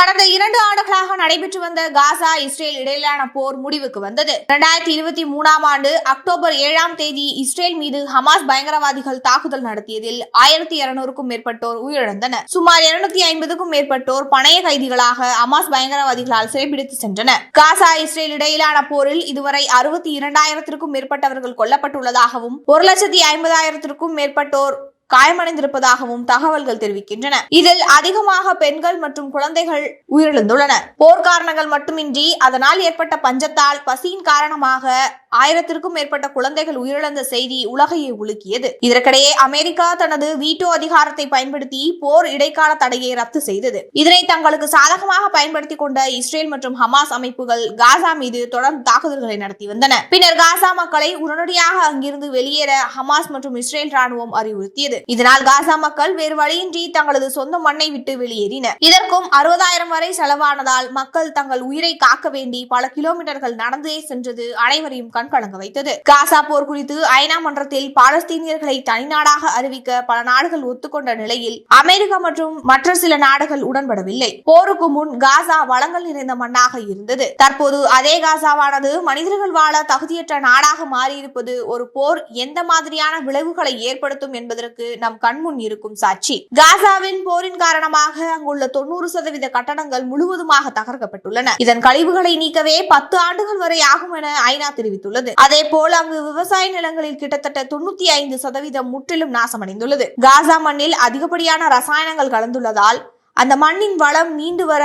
கடந்த இரண்டு ஆண்டுகளாக நடைபெற்று வந்த காசா இஸ்ரேல் இடையிலான போர் முடிவுக்கு வந்தது. இரண்டாயிரத்தி இருபத்தி மூணாம் ஆண்டு அக்டோபர் ஏழாம் தேதி இஸ்ரேல் மீது ஹமாஸ் பயங்கரவாதிகள் தாக்குதல் நடத்தியதில் ஆயிரத்தி இருநூறுக்கும் மேற்பட்டோர் உயிரிழந்தனர். சுமார் இருநூத்தி ஐம்பதுக்கும் மேற்பட்டோர் பணைய கைதிகளாக ஹமாஸ் பயங்கரவாதிகளால் சிறைபிடித்து சென்றனர். காசா இஸ்ரேல் இடையிலான போரில் இதுவரை அறுபத்தி இரண்டாயிரத்திற்கும் மேற்பட்டவர்கள் கொல்லப்பட்டுள்ளதாகவும் ஒரு லட்சத்தி ஐம்பதாயிரத்திற்கும் மேற்பட்டோர் காயமடைந்திருப்பதாகவும் தகவல்கள் தெரிவிக்கின்றன. இதில் அதிகமாக பெண்கள் மற்றும் குழந்தைகள் உயிரிழந்துள்ளனர். போர்க்காரணங்கள் மட்டுமின்றி அதனால் ஏற்பட்ட பஞ்சத்தால் பசியின் காரணமாக ஆயிரத்திற்கும் மேற்பட்ட குழந்தைகள் உயிரிழந்த செய்தி உலகையை உலுக்கியது. இதற்கிடையே அமெரிக்கா தனது வீட்டோ அதிகாரத்தை பயன்படுத்தி போர் இடைக்கால தடையை ரத்து செய்தது. இதனை தங்களுக்கு சாதகமாக பயன்படுத்திக் கொண்ட இஸ்ரேல் மற்றும் ஹமாஸ் அமைப்புகள் காசா மீது தொடர்ந்து தாக்குதல்களை நடத்தி வந்தன. பின்னர் காசா மக்களை உடனடியாக அங்கிருந்து வெளியேற ஹமாஸ் மற்றும் இஸ்ரேல் ராணுவம் அறிவுறுத்தியது. இதனால் காசா மக்கள் வேறு வழியின்றி தங்களது சொந்த மண்ணை விட்டு வெளியேறினர் இதற்கும் அறுபதாயிரம் வரை செலவானதால் மக்கள் தங்கள் உயிரை காக்க வேண்டி பல கிலோமீட்டர்கள் நடந்தே சென்றது அனைவரையும் கண்கலங்க வைத்தது. காசா போர் குறித்து ஐநா மன்றத்தில் பாலஸ்தீனியர்களை தனிநாடாக அறிவிக்க பல நாடுகள் ஒத்துக்கொண்ட நிலையில் அமெரிக்கா மற்றும் மற்ற சில நாடுகள் உடன்படவில்லை. போருக்கு முன் காசா வளங்கள் நிறைந்த மண்ணாக இருந்தது. தற்போது அதே காசாவானது மனிதர்கள் வாழ தகுதியற்ற நாடாக மாறியிருப்பது ஒரு போர் எந்த மாதிரியான விளைவுகளை ஏற்படுத்தும் என்பதற்கு நம் கண்முன் இருக்கும் சாட்சி. காசாவின் போரின் காரணமாக அங்குள்ள தொண்ணூறு சதவீத கட்டடங்கள் முழுவதுமாக தகர்க்கப்பட்டுள்ளன. இதன் கழிவுகளை நீக்கவே பத்து ஆண்டுகள் வரை ஆகும் என ஐநா தெரிவித்துள்ளது. அதே போல் அங்கு விவசாய நிலங்களில் கிட்டத்தட்ட தொண்ணூத்தி ஐந்து சதவீதம் முற்றிலும் நாசமடைந்துள்ளது. காசா மண்ணில் அதிகப்படியான ரசாயனங்கள் கலந்துள்ளதால் அந்த மண்ணின் வளம் மீண்டு வர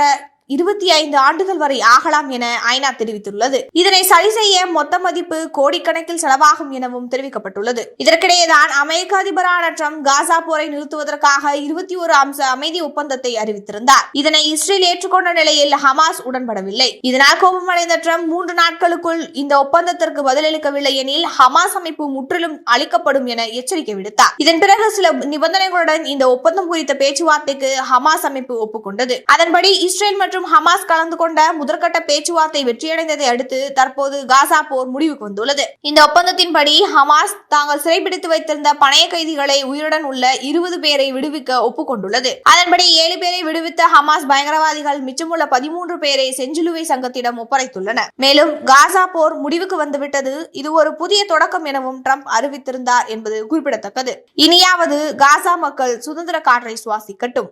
இருபத்தி ஐந்து ஆண்டுகள் வரை ஆகலாம் என ஐநா தெரிவித்துள்ளது. இதனை சரி செய்ய மொத்த மதிப்பு கோடிக்கணக்கில் செலவாகும் எனவும் தெரிவிக்கப்பட்டுள்ளது. இதற்கிடையேதான் அமெரிக்க அதிபரான ட்ரம்ப் காசா போரை நிறுத்துவதற்காக இருபத்தி ஒரு அம்ச அமைதி ஒப்பந்தத்தை அறிவித்திருந்தார். இதனை இஸ்ரேல் ஏற்றுக்கொண்ட நிலையில் ஹமாஸ் உடன்படவில்லை. இதனால் கோபமடைந்த ட்ரம்ப் மூன்று நாட்களுக்குள் இந்த ஒப்பந்தத்திற்கு பதிலளிக்கவில்லை எனில் ஹமாஸ் அமைப்பு முற்றிலும் அளிக்கப்படும் என எச்சரிக்கை விடுத்தார். இதன் பிறகு சில நிபந்தனைகளுடன் இந்த ஒப்பந்தம் குறித்த பேச்சுவார்த்தைக்கு ஹமாஸ் அமைப்பு ஒப்புக்கொண்டது. அதன்படி இஸ்ரேல் மற்றும் மற்றும் ஹமாஸ் கலந்து கொண்ட முதற்கட்ட பேச்சுவார்த்தை வெற்றியடைந்ததை அடுத்து தற்போது காசா போர் முடிவுக்கு வந்துள்ளது. இந்த ஒப்பந்தத்தின்படி ஹமாஸ் தாங்கள் சிறைபிடித்து வைத்திருந்த பணைய கைதிகளை உயிருடன் உள்ள இருபது பேரை விடுவிக்க ஒப்புக்கொண்டுள்ளது. அதன்படி ஏழு பேரை விடுவித்த ஹமாஸ் பயங்கரவாதிகள் மிச்சமுள்ள பதிமூன்று பேரை செஞ்சிலுவை சங்கத்திடம் ஒப்படைத்துள்ளனர். மேலும் காசா போர் முடிவுக்கு வந்துவிட்டது இது ஒரு புதிய தொடக்கம் எனவும் ட்ரம்ப் அறிவித்திருந்தார் என்பது குறிப்பிடத்தக்கது. இனியாவது காசா மக்கள் சுதந்திர காற்றை சுவாசிக்கட்டும்.